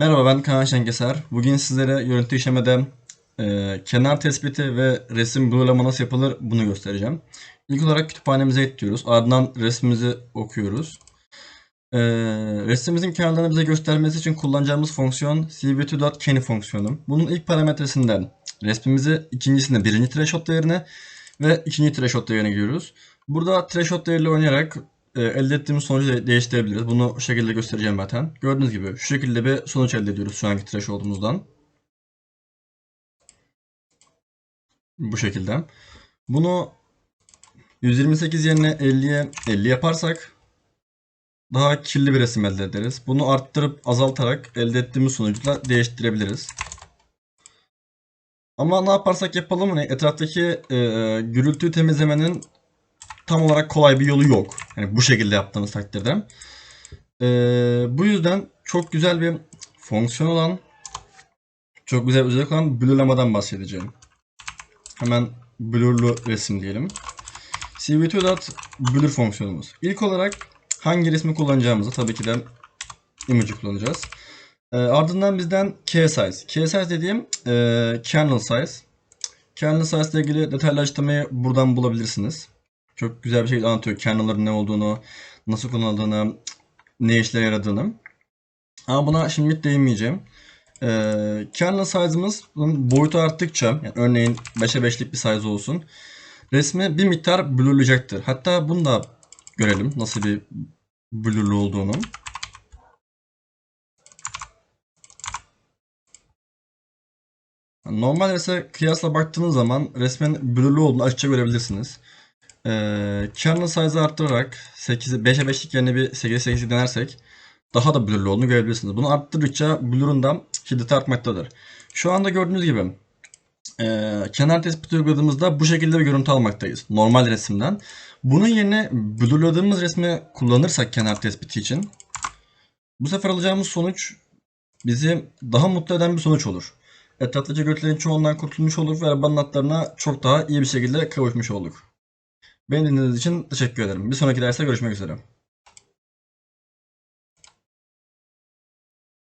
Merhaba ben Kaan Şenkeser. Bugün sizlere görüntü işlemede e, kenar tespiti ve resim blurlama nasıl yapılır bunu göstereceğim. İlk olarak kütüphanemize ekliyoruz. Ardından resmimizi okuyoruz. E, resmimizin kenarlarını bize göstermesi için kullanacağımız fonksiyon cv2.kenny fonksiyonu. Bunun ilk parametresinden resmimizi ikincisinde birinci threshold değerine ve ikinci threshold değerine giriyoruz. Burada threshold değeriyle oynayarak e, elde ettiğimiz sonucu de- değiştirebiliriz. Bunu şu şekilde göstereceğim zaten. Gördüğünüz gibi şu şekilde bir sonuç elde ediyoruz şu anki threshold'umuzdan. Bu şekilde. Bunu 128 yerine 50'ye 50 yaparsak daha kirli bir resim elde ederiz. Bunu arttırıp azaltarak elde ettiğimiz sonuçla değiştirebiliriz. Ama ne yaparsak yapalım hani etraftaki e, gürültüyü temizlemenin tam olarak kolay bir yolu yok. Hani bu şekilde yaptığınız takdirde. Ee, bu yüzden çok güzel bir fonksiyon olan, çok güzel özellik olan blurlamadan bahsedeceğim. Hemen blurlu resim diyelim. cv2.blur fonksiyonumuz. İlk olarak hangi resmi kullanacağımızı tabii ki de image kullanacağız. Ee, ardından bizden k size. K size dediğim e, kernel size. Kernel size ile ilgili detaylı açıklamayı buradan bulabilirsiniz. Çok güzel bir şekilde anlatıyor kernel'ların ne olduğunu, nasıl kullanıldığını, ne işlere yaradığını. Ama buna şimdilik değinmeyeceğim. Ee, kernel size'ımız boyutu arttıkça, yani örneğin 5'e 5'lik bir size olsun, resmi bir miktar blurlayacaktır. Hatta bunu da görelim nasıl bir blurlu olduğunu. Normal resme kıyasla baktığınız zaman resmin blurlu olduğunu açıkça görebilirsiniz. Ee, kernel size'ı arttırarak 8'i 5'e 5'lik yerine bir 8'e 8'lik denersek daha da blurlu olduğunu görebilirsiniz. Bunu arttırdıkça blurun da şiddeti artmaktadır. Şu anda gördüğünüz gibi e, kenar tespiti uyguladığımızda bu şekilde bir görüntü almaktayız. Normal resimden. Bunun yerine blurladığımız resmi kullanırsak kenar tespiti için bu sefer alacağımız sonuç bizi daha mutlu eden bir sonuç olur. Etraftaki görüntülerin çoğundan kurtulmuş olur ve arabanın çok daha iyi bir şekilde kavuşmuş olduk. Beni dinlediğiniz için teşekkür ederim. Bir sonraki derste görüşmek üzere.